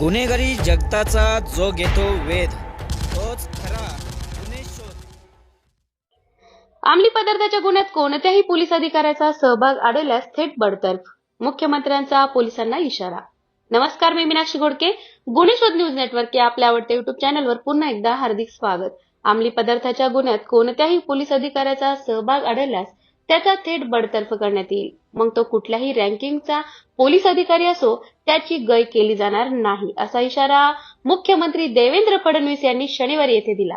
गुन्हेगारी जगताचा जो घेतो वेध तोच खरा गुन्हे शोध. अंमली पदार्थाच्या गुन्ह्यात कोणत्याही पोलीस अधिकाऱ्याचा सहभाग आढळल्यास थेट बडतर्फ मुख्यमंत्र्यांचा पोलिसांना इशारा. नमस्कार मी मीनाक्षी घोडके. गुन्हे शोध न्यूज नेटवर्क या आपल्या आवडत्या युट्यूब चॅनलवर पुन्हा एकदा हार्दिक स्वागत. अंमली पदार्थाच्या गुन्ह्यात कोणत्याही पोलीस अधिकाऱ्याचा सहभाग आढळल्यास त्याचा थेट बडतर्फ करण्यात येईल. मग तो कुठल्याही रँकिंगचा पोलीस अधिकारी असो त्याची गय केली जाणार नाही असा इशारा मुख्यमंत्री देवेंद्र फडणवीस यांनी शनिवारी येथे दिला.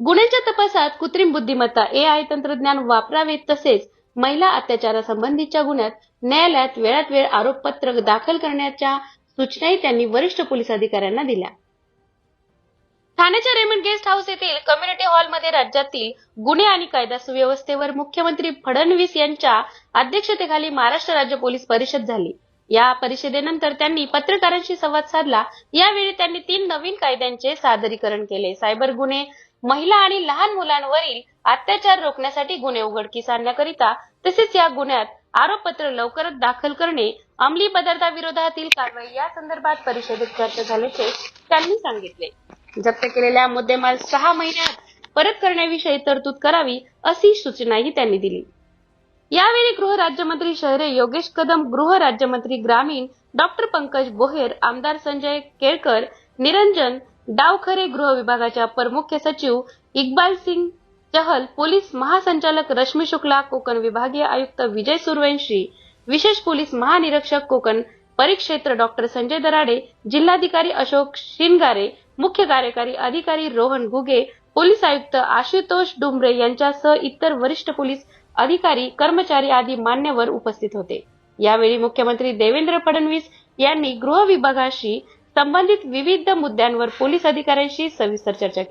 गुन्ह्यांच्या तपासात कृत्रिम बुद्धिमत्ता एआय तंत्रज्ञान वापरावे तसेच महिला अत्याचारासंबंधीच्या गुन्ह्यात न्यायालयात वेळात वेळ आरोपपत्र दाखल करण्याच्या सूचनाही त्यांनी वरिष्ठ पोलीस अधिकाऱ्यांना दिल्या. ठाण्याच्या रेमंड गेस्ट हाऊस येथील कम्युनिटी हॉलमध्ये राज्यातील गुन्हे आणि कायदा सुव्यवस्थेवर मुख्यमंत्री फडणवीस यांच्या अध्यक्षतेखाली महाराष्ट्र राज्य पोलीस परिषद झाली. या परिषदेनंतर त्यांनी पत्रकारांशी संवाद साधला. यावेळी त्यांनी तीन नवीन कायद्यांचे सादरीकरण केले. सायबर गुन्हे महिला आणि लहान मुलांवरील अत्याचार रोखण्यासाठी गुन्हे उघडकीस आणण्याकरिता तसेच या गुन्ह्यात आरोपपत्र लवकरच दाखल करणे अंमली पदार्थाविरोधातील कारवाई या संदर्भात परिषदेत चर्चा झाल्याचे त्यांनी सांगितले. जप्त केलेल्या मुद्देमाल सहा महिन्यात परत करण्याविषयी तरतूद करावी अशी सूचनाही त्यांनी दिली. यावेळी गृह राज्यमंत्री शहरे योगेश कदम गृह राज्यमंत्री ग्रामीण डॉक्टर पंकज बोहेर आमदार संजय केळकर निरंजन डावखरे गृह विभागाच्या प्रमुख्य सचिव इक्बाल सिंग चहल पोलीस महासंचालक रश्मी शुक्ला कोकण विभागीय आयुक्त विजय सुरवंशी विशेष पोलीस महानिरीक्षक कोकण परिक्षेत्र डॉक्टर संजय दराडे जिल्हाधिकारी अशोक शिनगारे मुख्य कार्यकारी अधिकारी रोहन घुगे पोलीस आयुक्त आशुतोष डुंबरे यांच्यासह इतर वरिष्ठ पोलीस अधिकारी कर्मचारी आदी मान्यवर उपस्थित होते. यावेळी मुख्यमंत्री देवेंद्र फडणवीस यांनी गृह विभागाशी संबंधित विविध मुद्द्यांवर पोलीस अधिकाऱ्यांशी सविस्तर चर्चा केली.